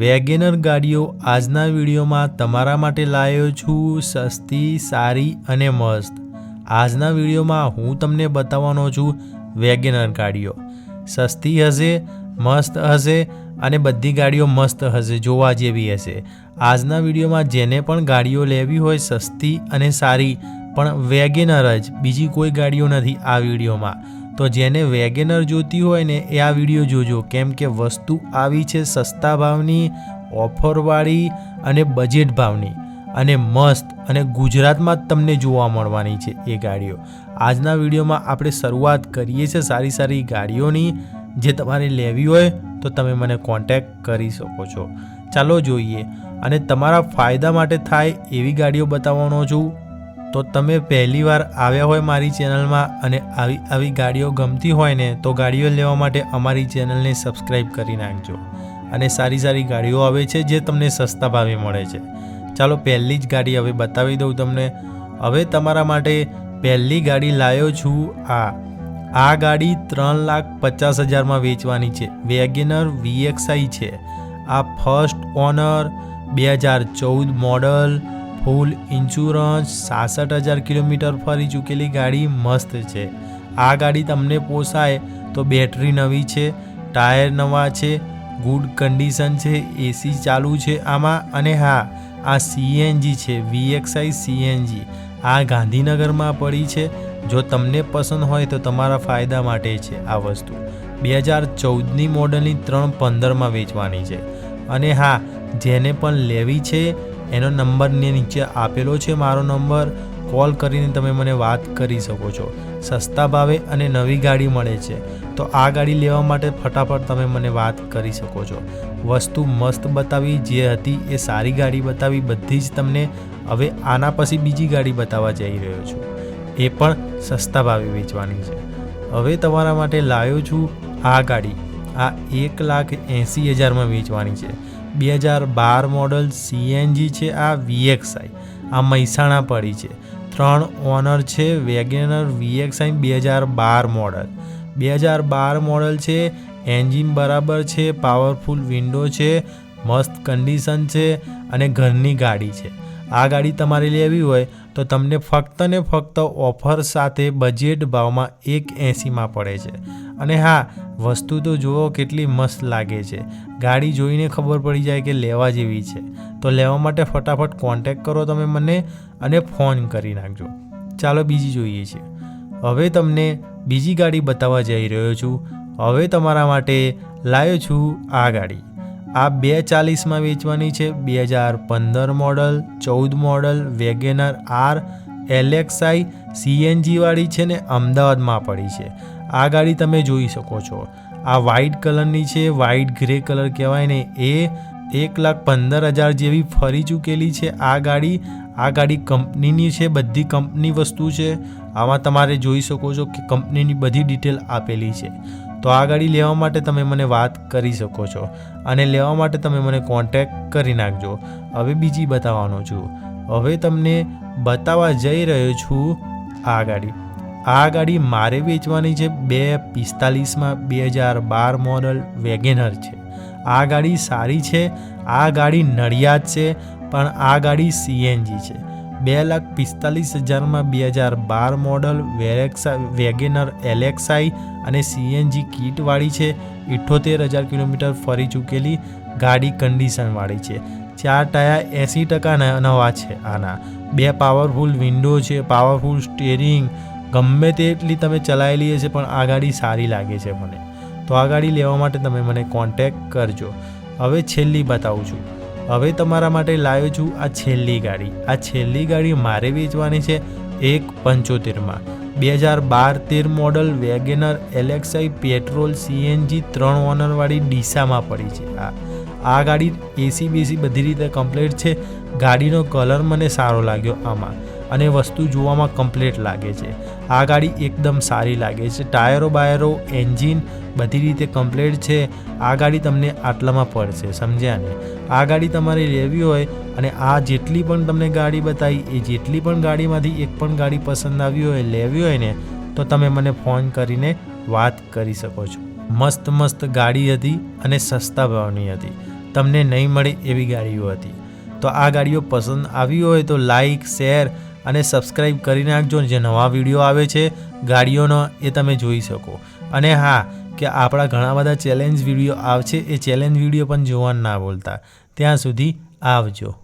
WagonR ગાડીઓ આજના વિડીયોમાં તમારા માટે લાવ્યો છું. સસ્તી, સારી અને મસ્ત. આજના વિડીયોમાં હું તમને બતાવવાનો છું વેગેનર ગાડીઓ. સસ્તી હશે, મસ્ત હશે અને બધી ગાડીઓ મસ્ત હશે, જોવા જેવી હશે. આજના વિડીયોમાં જેને પણ ગાડીઓ લેવી હોય સસ્તી અને સારી, પણ વેગેનર જ, બીજી કોઈ ગાડીઓ નથી આ વિડીયોમાં. તો જેને વેગેનર જોતી હોય ને એ આ વીડિયો જોજો. કેમ કે વસ્તુ આવી છે સસ્તા ભાવની, ઓફરવાળી અને બજેટ ભાવની. અને મસ્ત અને ગુજરાતમાં જ તમને જોવા મળવાની છે એ ગાડીઓ. આજના વિડીયોમાં આપણે શરૂઆત કરીએ છીએ સારી સારી ગાડીઓની. જે તમારે લેવી હોય તો તમે મને કોન્ટેક્ટ કરી શકો છો. ચાલો જોઈએ. અને તમારા ફાયદા માટે થાય એવી ગાડીઓ બતાવવાનો છું. તો તમે પહેલીવાર આવ્યા હોય મારી ચેનલમાં અને આવી આવી ગાડીઓ ગમતી હોય ને, તો ગાડીઓ લેવા માટે અમારી ચેનલને સબસ્ક્રાઈબ કરી નાખજો. અને સારી સારી ગાડીઓ આવે છે જે તમને સસ્તા ભાવે મળે છે. ચાલો પહેલી જ ગાડી હવે બતાવી દઉં તમને. હવે તમારા માટે પહેલી ગાડી લાવ્યો છું આ. આ ગાડી ત્રણ લાખ પચાસ હજારમાં વેચવાની છે. વેગેનર વીએક્સઆઈ છે. આ ફર્સ્ટ ઓનર, બે હજાર ચૌદ મોડલ ફૂલ ઇન્સ્યોરન્સ સાસઠ હજાર કિલોમીટર ફરી ચૂકેલી ગાડી મસ્ત છે. આ ગાડી તમને પોસાય તો બેટરી નવી છે, ટાયર નવા છે, ગુડ કન્ડિશન છે, એસી ચાલુ છે આમાં અને હા, આ સીએનજી છે વીએક્સઆઈ સીએનજી આ ગાંધીનગરમાં પડી છે. જો તમને પસંદ હોય તો તમારા ફાયદા માટે છે આ વસ્તુ. બે હજાર ચૌદની મોડલની ત્રણ પંદરમાં વેચવાની છે. અને હા, જેને પણ લેવી છે એનો નંબરને નીચે આપેલો છે મારો નંબર. કોલ કરીને તમે મને વાત કરી શકો છો. સસ્તા ભાવે અને નવી ગાડી મળે છે. તો આ ગાડી લેવા માટે ફટાફટ તમે મને વાત કરી શકો છો. વસ્તુ મસ્ત બતાવી, જે હતી એ સારી ગાડી બતાવી, બધી જ તમને હવે આના પછી બીજી ગાડી બતાવવા જઈ રહ્યો છું. એ પણ સસ્તા ભાવે વેચવાની છે. હવે તમારા માટે લાવ્યો છું આ ગાડી. આ એક લાખ એંસી હજારમાં વેચવાની છે. બે હજાર બાર મોડલ સીએનજી છે, આ વીએક્સઆઈ આ મહેસાણા પડી છે. ત્રણ ઓનર છે, વેગેનર વીએક્સઆઈ બે હજાર બાર મોડલ. બે હજાર બાર મોડલ છે, એન્જિન બરાબર છે, પાવરફુલ વિન્ડો છે, મસ્ત કન્ડિશન છે અને ઘરની ગાડી છે. આ ગાડી તમારે લેવી હોય તો તમને ફક્ત ને ફક્ત ઓફર સાથે બજેટ ભાવમાં એક એંસીમાં પડે છે. અને હા, વસ્તુ તો જુઓ કેટલી મસ્ત લાગે છે. ગાડી જોઈને ખબર પડી જાય કે લેવા જેવી છે. તો લેવા માટે ફટાફટ કોન્ટેક કરો તમે મને અને ફોન કરી નાખજો. ચાલો બીજી જોઈએ છે. હવે તમને બીજી ગાડી બતાવવા જઈ રહ્યો છું. હવે તમારા માટે લાવ્યો છું આ ગાડી. આ બે ચાલીસમાં વેચવાની છે, બે હજાર પંદર મોડલ ચૌદ મોડલ વેગેનર આર એલેક્સાઈ સીએનજીવાળી છે ને અમદાવાદમાં પડી છે. આ ગાડી તમે જોઈ શકો છો. આ વ્હાઇટ કલરની છે વ્હાઇટ ગ્રે કલર કહેવાય ને એ એક લાખ પંદર હજાર જેવી ફરી ચૂકેલી છે આ ગાડી. આ ગાડી કંપનીની છે, બધી કંપની વસ્તુ છે. આમાં તમારે જોઈ શકો છો કે કંપનીની બધી ડિટેલ આપેલી છે. તો આ ગાડી લેવા માટે તમે મને વાત કરી શકો છો. અને લેવા માટે તમે મને કોન્ટેક કરી નાખજો. હવે બીજી બતાવવાનો છું. હવે તમને બતાવવા જઈ રહ્યો છું આ ગાડી. આ ગાડી મારે વેચવાની છે બે પિસ્તાલીસમાં બે હજાર બાર મોડલ વેગેનર છે. આ ગાડી સારી છે, આ ગાડી નડિયાદ છે, પણ આ ગાડી સીએનજી છે. બે લાખ પિસ્તાલીસ હજારમાં બે હજાર બાર મોડલ વેરેક્સા, વેગેનર એલેક્સાઈ અને સીએનજી કીટવાળી છે. ઇઠ્ઠોતેર હજાર કિલોમીટર ફરી ચૂકેલી ગાડી કન્ડિશનવાળી છે. ચાર ટાયર એંસી ટકા નવા છે આના. બે પાવરફુલ વિન્ડો છે, પાવરફુલ સ્ટેરિંગ ગમે તેટલી તમે ચલાવેલી હશે પણ આ ગાડી સારી લાગે છે મને. તો આ ગાડી લેવા માટે તમે મને કોન્ટેક કરજો. હવે છેલ્લી બતાવું છું. હવે તમારા માટે લાવ્યો છું આ છેલ્લી ગાડી. આ છેલ્લી ગાડી મારે વેચવાની છે એક પંચોતેરમાં. બે હજાર બાર તેર model WagonR LXI petrol CNG ત્રણ ઓનરવાળી ડીસામાં પડી છે. આ આ ગાડી એસી બેસી બધી રીતે કમ્પ્લીટ છે. ગાડીનો કલર મને સારો લાગ્યો આમાં. અને વસ્તુ જોવામાં કમ્પ્લીટ લાગે છે. આ ગાડી એકદમ સારી લાગે છે. ટાયરો બાયરો, એન્જિન બધી રીતે કમ્પ્લીટ છે. આ ગાડી તમને આટલામાં પડશે, સમજ્યા ને? આ ગાડી તમારે લેવી હોય અને આ જેટલી પણ તમને ગાડી બતાવી એ જેટલી પણ ગાડીમાંથી એક પણ ગાડી પસંદ આવી હોય, લેવી હોય ને, તો તમે મને ફોન કરીને વાત કરી શકો છો. મસ્ત મસ્ત ગાડી હતી અને સસ્તા ભાવની હતી. તમને નહીં મળે એવી ગાડીઓ હતી. તો આ ગાડીઓ પસંદ આવી હોય તો લાઈક શેર અને સબસ્ક્રાઈબ કરી નાખજો જે નવા વીડિયો આવે છે, ગાડીઓનો, એ તમે જોઈ શકો. અને હા, કે આપણા ઘણા બધા ચેલેન્જ વીડિયો આવશે, એ ચેલેન્જ વીડિયો પણ જોવાનું ના બોલતા ત્યાં સુધી આવજો.